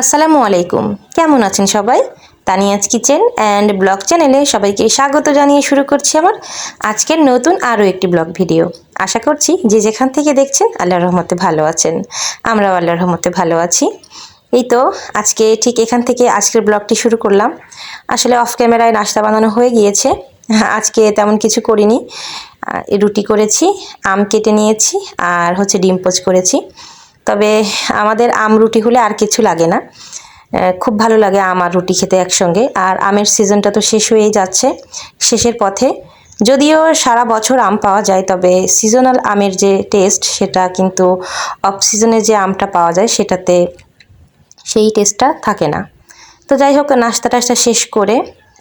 আসসালামু আলাইকুম। কেমন আছেন সবাই? তানিয়াজ কিচেন অ্যান্ড ব্লগ চ্যানেলে সবাইকে স্বাগত জানিয়ে শুরু করছি আমার আজকের নতুন আরও একটি ব্লগ ভিডিও। আশা করছি যে যেখান থেকে দেখছেন আল্লাহর রহমতে ভালো আছেন। আমরাও আল্লাহর রহমতে ভালো আছি। এই তো আজকে ঠিক এখান থেকে আজকের ব্লগটি শুরু করলাম। আসলে অফ ক্যামেরায় নাস্তা বানানো হয়ে গিয়েছে। আজকে তেমন কিছু করিনি। রুটি করেছি, আম কেটে নিয়েছি আর হচ্ছে ডিম পোচ করেছি। তবে আমাদের আম রুটি হলে আর কিছু লাগে না। খুব ভালো লাগে আম আর রুটি খেতে একসঙ্গে। আর আমের সিজনটা তো শেষ হয়েই যাচ্ছে, শেষের পথে। যদিও সারা বছর আম পাওয়া যায়, তবে সিজনাল আমের যে টেস্ট সেটা কিন্তু অফ সিজনে যে আমটা পাওয়া যায়, সেটাতে সেই টেস্টটা থাকে না। তো যাই হোক, নাস্তা টাস্তা শেষ করে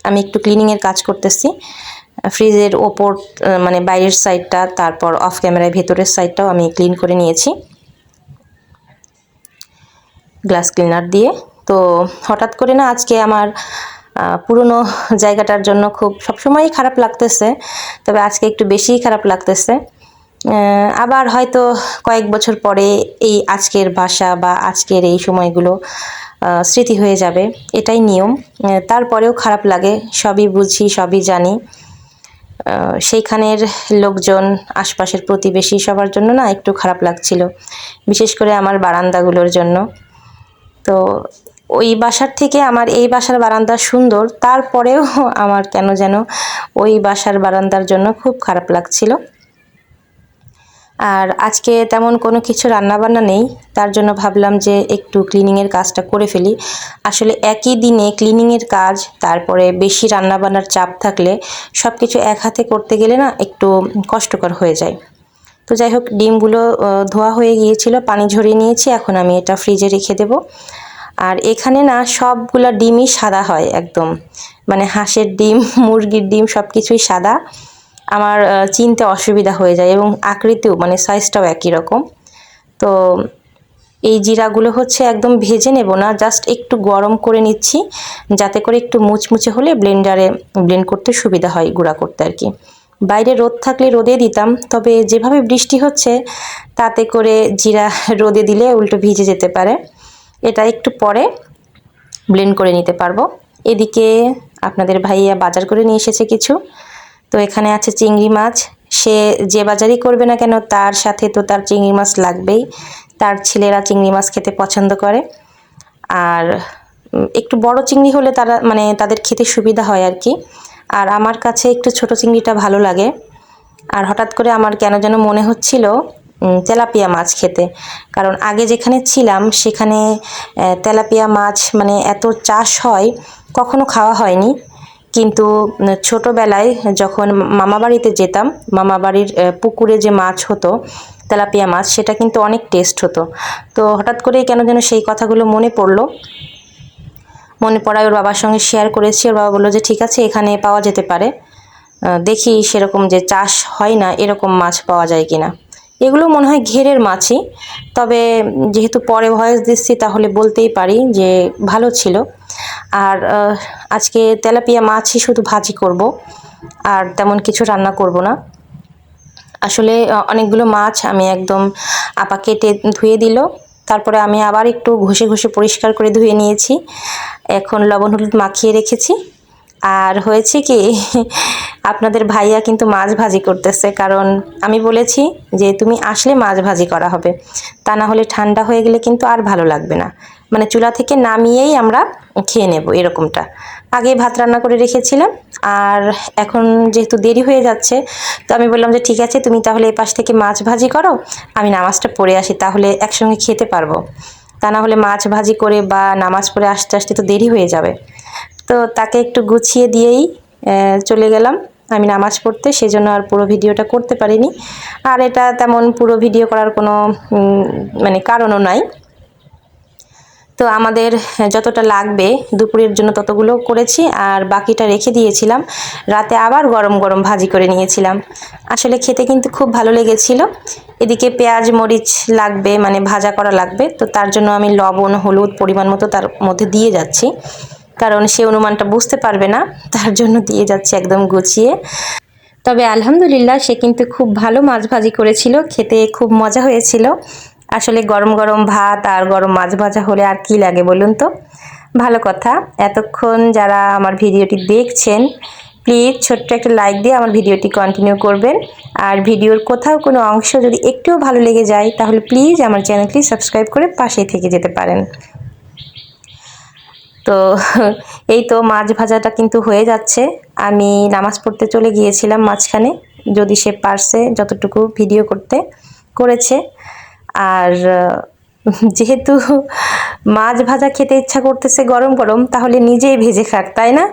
আমি একটু ক্লিনিংয়ের কাজ করতেছি। ফ্রিজের ওপর মানে বাইরের সাইডটা তারপর অফ ক্যামেরায় ভেতরের সাইডটাও আমি ক্লিন করে নিয়েছি। গ্লাস ক্লিনার দিয়ে। তো হঠাৎ করে না আজকে আমার পুরনো জায়গাটার জন্য খুব সবসময়ই খারাপ লাগতেছে, তবে আজকে একটু বেশিই খারাপ লাগতেছে। আবার হয়তো কয়েক বছর পরে এই আজকের ভাষা বা আজকের এই সময়গুলো স্মৃতি হয়ে যাবে, এটাই নিয়ম। তারপরেও খারাপ লাগে, সবই বুঝি, সবই জানি। সেইখানের লোকজন, আশপাশের প্রতিবেশী সবার জন্য না একটু খারাপ লাগছিল, বিশেষ করে আমার বারান্দাগুলোর জন্য। তো ওই বাসার থেকে আমার এই বাসার বারান্দা সুন্দর। তারপরেও আমার কেন যেন ওই বাসার বারান্দার জন্য খুব খারাপ লাগছিল। আর আজকে তেমন কোনো কিছু রান্নাবান্না নেই। তার জন্য ভাবলাম যে একটু ক্লিনিংয়ের কাজটা করে ফেলি। আসলে একই দিনে ক্লিনিংয়ের কাজ, তারপরে বেশি রান্নাবান্নার চাপ থাকলে সব কিছু এক হাতে করতে গেলে না একটু কষ্টকর হয়ে যায়। তো যাই হোক, ডিমগুলো ধোয়া হয়ে গিয়েছিল, পানি ঝরিয়ে নিয়েছি, এখন আমি এটা ফ্রিজে রেখে দেব। আর এখানে না, সবগুলো ডিমই সাদা হয় একদম। মানে হাঁসের ডিম, মুরগির ডিম সব কিছুই সাদা। আমার চিনতে অসুবিধা হয়ে যায় এবং আকৃতিও মানে সাইজটাও একই রকম। তো এই জিরাগুলো হচ্ছে একদম ভেজে নেব না জাস্ট একটু গরম করে নিচ্ছি, যাতে করে একটু মুচমুচে হলে ব্লেন্ডারে ব্লেন্ড করতে সুবিধা হয়, গুঁড়া করতে আর কি। বাইরে রোদ থাকলে রোদে দিতাম, তবে যেভাবে বৃষ্টি হচ্ছে, তাতে করে জিরা রোদে দিলে উল্টো ভিজে যেতে পারে। এটা একটু পরে ব্লেন্ড করে নিতে পারব। এদিকে আপনাদের ভাইয়া বাজার করে নিয়ে এসেছে কিছু। তো এখানে আছে চিংড়ি মাছ। সে যে বাজারই করবে না কেন, তার সাথে তো তার চিংড়ি মাছ লাগবেই। তার ছেলেরা চিংড়ি মাছ খেতে পছন্দ করে। আর একটু বড় চিংড়ি হলে তারা মানে তাদের খেতে সুবিধা হয় আর কি। আর আমার কাছে একটু ছোট চিংড়িটা ভালো লাগে। আর হঠাৎ করে আমার কেন যেন মনে হচ্ছিল তেলাপিয়া মাছ খেতে। কারণ আগে যেখানে ছিলাম, সেখানে তেলাপিয়া মাছ মানে এত চাষ হয়, কখনো খাওয়া হয়নি। কিন্তু ছোটবেলায় যখন মামা বাড়িতে যেতাম, মামা বাড়ির পুকুরে যে মাছ হতো, তেলাপিয়া মাছ, সেটা কিন্তু অনেক টেস্ট হতো। তো হঠাৎ করেই কেন যেন সেই কথাগুলো মনে পড়ল। মনে পড়ায় ওর বাবার সঙ্গে শেয়ার করেছি। ওর বাবা বলল যে, ঠিক আছে, এখানে পাওয়া যেতে পারে। দেখি সেরকম যে চাষ হয় না, এরকম মাছ পাওয়া যায় কিনা। এগুলো মনে হয় ঘেরের মাছই। তবে যেহেতু পরে ভয়েস দিচ্ছি, তাহলে বলতেই পারি যে ভালো ছিল। আর আজকে তেলাপিয়া মাছই শুধু ভাজি করব, আর তেমন কিছু রান্না করব না। আসলে অনেকগুলো মাছ আমি একদম আপা কেটে ধুয়ে দিল। তারপরে আমি আবার একটু ঘষে ঘষে পরিষ্কার করে ধুয়ে নিয়েছি। এখন লবণ হলুদ মাখিয়ে রেখেছি। আর হয়েছে কি, আপনাদের ভাইয়া কিন্তু মাছ ভাজি করতেছে, কারণ আমি বলেছি যে তুমি আসলে মাছ ভাজি করা হবে। তা না হলে ঠান্ডা হয়ে গেলে কিন্তু আর ভালো লাগবে না। মানে চুলা থেকে নামিয়েই আমরা খেয়ে নেব এরকমটা। আগে ভাত রান্না করে রেখেছিলাম, আর এখন যেহেতু দেরি হয়ে যাচ্ছে, তো আমি বললাম যে ঠিক আছে, তুমি তাহলে এপাশ থেকে মাছ ভাজি করো, আমি নামাজটা পড়ে আসি, তাহলে একসঙ্গে খেতে পারব। তা না হলে মাছ ভাজি করে বা নামাজ পড়ে আসতে আসতে তো দেরি হয়ে যাবে। তো তাকে একটু গুছিয়ে দিয়েই চলে গেলাম। আমি নামাজ পড়তে সেই জন্য আর পুরো ভিডিওটা করতে পারিনি। আর এটা তেমন পুরো ভিডিও করার কোনো মানে কারণও নাই। তো আমাদের যতটা লাগবে দুপুরের জন্য ততগুলো করেছি আর বাকিটা রেখে দিয়েছিলাম। রাতে আবার গরম গরম ভাজি করে নিয়েছিলাম। আসলে খেতে কিন্তু খুব ভালো লেগেছিল। এদিকে পেঁয়াজ, মরিচ লাগবে মানে ভাজা করা লাগবে। তো তার জন্য আমি লবণ, হলুদ পরিমাণ মতো তার মধ্যে দিয়ে যাচ্ছি। কারণ সে অনুমানটা বুঝতে পারবে না, তার জন্য দিয়ে যাচ্ছি একদম গুছিয়ে। তবে আলহামদুলিল্লাহ সে কিন্তু খুব ভালো মাছ ভাজি করেছিল। খেতে খুব মজা হয়েছিল। আসলে গরম গরম ভাত আর গরম মাছ ভাজা হলে আর কি লাগে বলুন তো? ভালো কথা। এতক্ষণ যারা আমার ভিডিওটি দেখছেন প্লিজ ছোট্ট একটা লাইক দিয়ে আমার ভিডিওটি কন্টিনিউ করবেন। আর ভিডিওর কোথাও কোনো অংশ যদি একটুও ভালো লেগে যায়, তাহলে প্লিজ আমার চ্যানেলটি সাবস্ক্রাইব করে পাশেই থেকে যেতে পারেন। তো এই তো মাছ ভাজাটা কিন্তু হয়ে যাচ্ছে। আমি নামাজ পড়তে চলে গিয়েছিলাম মাঝখানে, যদি সে পারছে যতটুকু ভিডিও করতে করেছে। আর যেহেতু মাছ ভাজা খেতে ইচ্ছা করতেছে গরম গরম, তাহলে নিজেই ভেজে খাক, তাই না?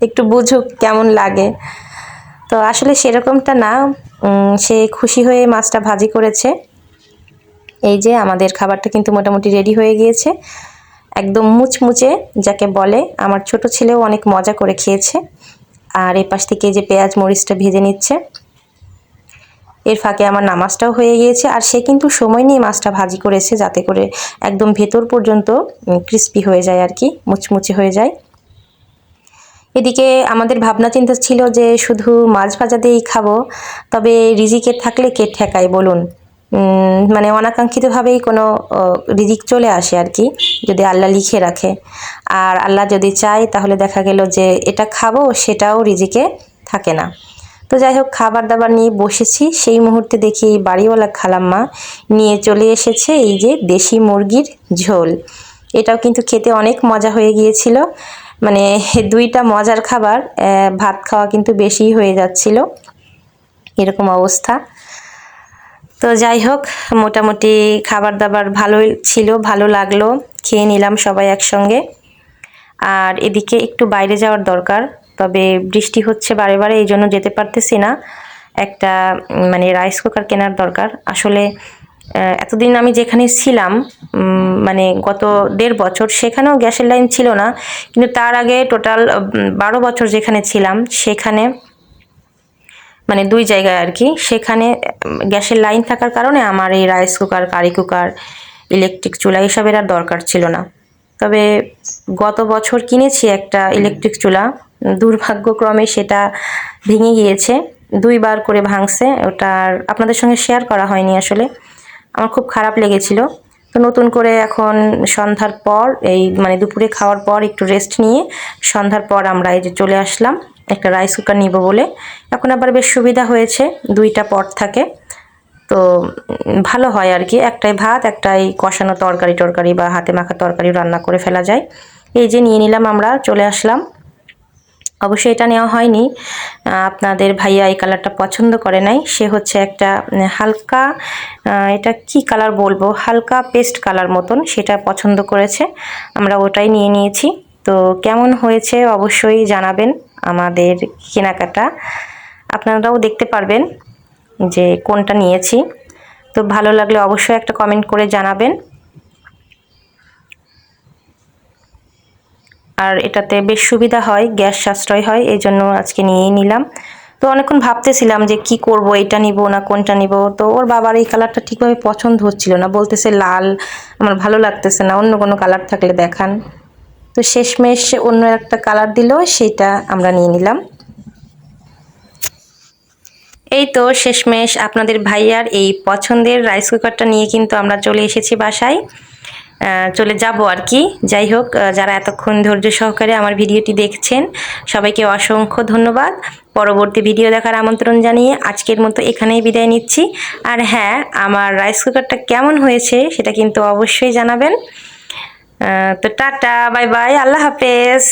একটু বুঝুক কেমন লাগে। তো আসলে সেরকমটা না সে খুশি হয়ে মাছটা ভাজি করেছে। এই যে আমাদের খাবারটা কিন্তু মোটামুটি রেডি হয়ে গিয়েছে। একদম মুচমুচে, যাকে বলে, আমার ছোট ছেলেও অনেক মজা করে খেয়েছে। আর এই পাশ থেকে যে পেঁয়াজ মরিচটা ভেজে নিচ্ছে। এর ফাঁকে আমার নামাজটাও হয়ে গিয়েছে আর সে কিন্তু সময় নিয়ে মাছটা ভাজি করেছে যাতে করে একদম ভেতর পর্যন্ত ক্রিস্পি হয়ে যায় আর কি, মুচমুচে হয়ে যায়। এদিকে আমাদের ভাবনা চিন্তা ছিল যে শুধু মাছ ভাজা দিয়েই খাব, তবে রিজিকের থাকলে কে ঠেকায় বলুন? মানে অনাকাঙ্ক্ষিতভাবেই কোনো রিজিক চলে আসে আর কি, যদি আল্লাহ লিখে রাখে। আর আল্লাহ যদি চায় তাহলে দেখা গেল যে এটা খাব সেটাও রিজিকে থাকে না। তো যাই হোক খাবার দাবার নিয়ে বসেছি। সেই মুহূর্তে দেখি এই বাড়িওয়ালা খালাম্মা নিয়ে চলে এসেছে এই যে দেশি মুরগির ঝোল। এটাও কিন্তু খেতে অনেক মজা হয়ে গিয়েছিল। মানে দুইটা মজার খাবার ভাত খাওয়া কিন্তু বেশি হয়ে যাচ্ছিল। এরকম অবস্থা। তো যাই হোক, মোটামুটি খাবার দাবার ভালোই ছিল, ভালো লাগল। খেয়ে নিলাম সবাই একসঙ্গে। আর এদিকে একটু বাইরে যাওয়ার দরকার। তবে বৃষ্টি হচ্ছে বারে বারে, এই জন্য যেতে পারতেছি না। একটা মানে রাইস কুকার কেনার দরকার। আসলে এতদিন আমি যেখানে ছিলাম মানে গত দেড় বছর, সেখানেও গ্যাসের লাইন ছিল না। কিন্তু তার আগে টোটাল বারো বছর যেখানে ছিলাম, সেখানে মানে দুই জায়গায় আর কি, সেখানে গ্যাসের লাইন থাকার কারণে আমার এই rice cooker curry cooker electric চুলা এসবের আর দরকার ছিল না। তবে গত বছর কিনেছি একটা ইলেকট্রিক চুলা। দুর্ভাগ্যক্রমে সেটা ভেঙে গিয়েছে। দুইবার করে ভাঙছে। ওটার আপনাদের সঙ্গে শেয়ার করা হয়নি আসলে। আমার খুব খারাপ লেগেছিল। তো নতুন করে এখন সন্ধ্যার পর এই মানে দুপুরে খাওয়ার পর একটু রেস্ট নিয়ে সন্ধ্যার পর আমরা এই যে চলে আসলাম। একটা রাইস কুকার নিব বলে। এখন আবার বেশ সুবিধা হয়েছে। দুইটা পট থাকে। তো ভালো হয় আর কি। একটাই ভাত, একটাই কষানো তরকারি টরকারি বা হাতে মাখা তরকারি রান্না করে ফেলা যায়। এই যে নিয়ে নিলাম আমরা, চলে আসলাম। অবশ্যই এটা নেওয়া হয়নি। আপনাদের ভাইয়া এই কালারটা পছন্দ করে নাই। সে হচ্ছে একটা হালকা এটা কি কালার বলব? হালকা পেস্ট কালার মতন সেটা পছন্দ করেছে। আমরা ওটাই নিয়ে নিয়েছি। তো কেমন হয়েছে অবশ্যই জানাবেন আমাদের কেনাকাটা। আপনারাও দেখতে পারবেন যে কোনটা নিয়েছি। তো ভালো লাগলে অবশ্যই একটা কমেন্ট করে জানাবেন। আর এটাতে বেশ সুবিধা হয়, গ্যাস সাশ্রয় হয় এই জন্য আজকে নিয়েই নিলাম। তো অনেকক্ষণ ভাবতেছিলাম যে কি করব, এটা নিব না, কোনটা নিব? তো ওর বাবার এই কালারটা ঠিকভাবে পছন্দ হচ্ছিল না, বলতেছে লাল, আমার ভালো লাগতেছে না, অন্য কোনো কালার থাকলে দেখান। তো শেষমেশ অন্য একটা কালার দিল, সেটা আমরা নিয়ে নিলাম। এই তো শেষমেশ আপনাদের ভাইয়ার এই পছন্দের রাইস কুকারটা নিয়ে কিন্তু আমরা চলে এসেছি বাসায়। চলে যাব আর কি। যাই হোক যারা এতক্ষণ ধৈর্য সহকারে আমার ভিডিওটি দেখছেন, সবাইকে অসংখ্য ধন্যবাদ। পরবর্তী ভিডিও দেখার আমন্ত্রণ জানিয়ে আজকের মতো এখানেই বিদায় নিচ্ছি। আর হ্যাঁ আমার রাইস কুকারটা কেমন হয়েছে সেটা কিন্তু অবশ্যই জানাবেন। তো টাটা, বাই বাই, আল্লাহ হাফেজ।